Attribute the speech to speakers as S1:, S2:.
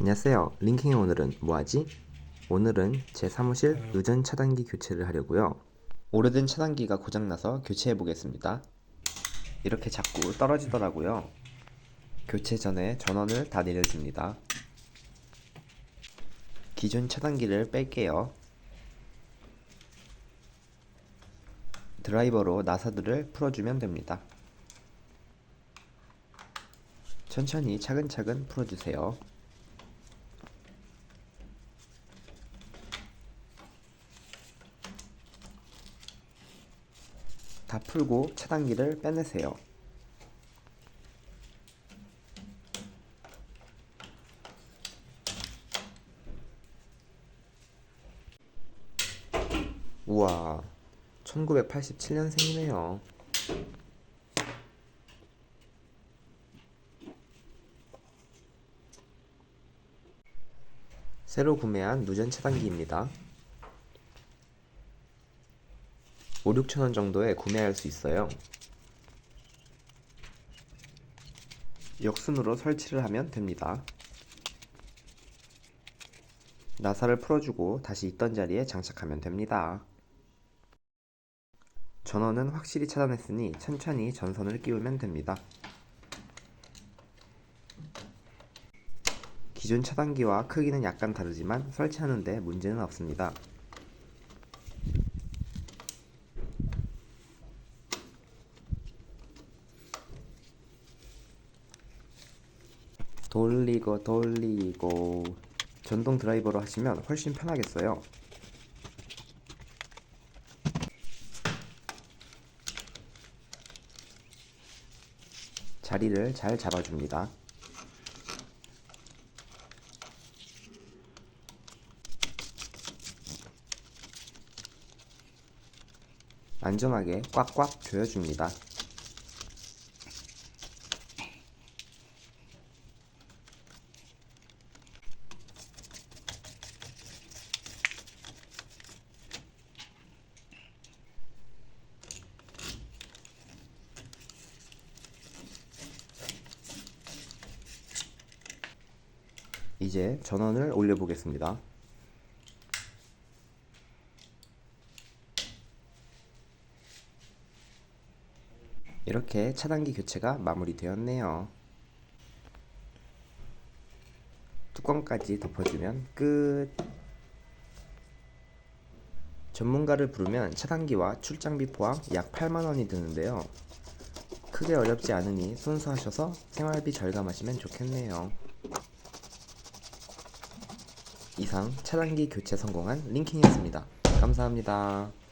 S1: 안녕하세요. 링킹의 오늘은 뭐하지? 오늘은 제 사무실 유전 차단기 교체를 하려고요. 오래된 차단기가 고장나서 교체해 보겠습니다. 이렇게 자꾸 떨어지더라고요. 교체 전에 전원을 다 내려줍니다. 기존 차단기를 뺄게요. 드라이버로 나사들을 풀어주면 됩니다. 천천히 차근차근 풀어주세요. 다 풀고 차단기를 빼내세요. 우와, 1987년생이네요. 새로 구매한 무전 차단기입니다. 5, 6천 원 정도에 구매할 수 있어요. 역순으로 설치를 하면 됩니다. 나사를 풀어주고 다시 있던 자리에 장착하면 됩니다. 전원은 확실히 차단했으니 천천히 전선을 끼우면 됩니다. 기존 차단기와 크기는 약간 다르지만 설치하는데 문제는 없습니다. 돌리고 돌리고 전동 드라이버로 하시면 훨씬 편하겠어요. 자리를 잘 잡아줍니다. 안전하게 꽉꽉 조여줍니다. 이제 전원을 올려보겠습니다. 이렇게 차단기 교체가 마무리되었네요. 뚜껑까지 덮어주면 끝. 전문가를 부르면 차단기와 출장비 포함 약 8만원이 드는데요. 크게 어렵지 않으니 순수하셔서 생활비 절감하시면 좋겠네요. 이상 차단기 교체 성공한 링킹이었습니다. 감사합니다.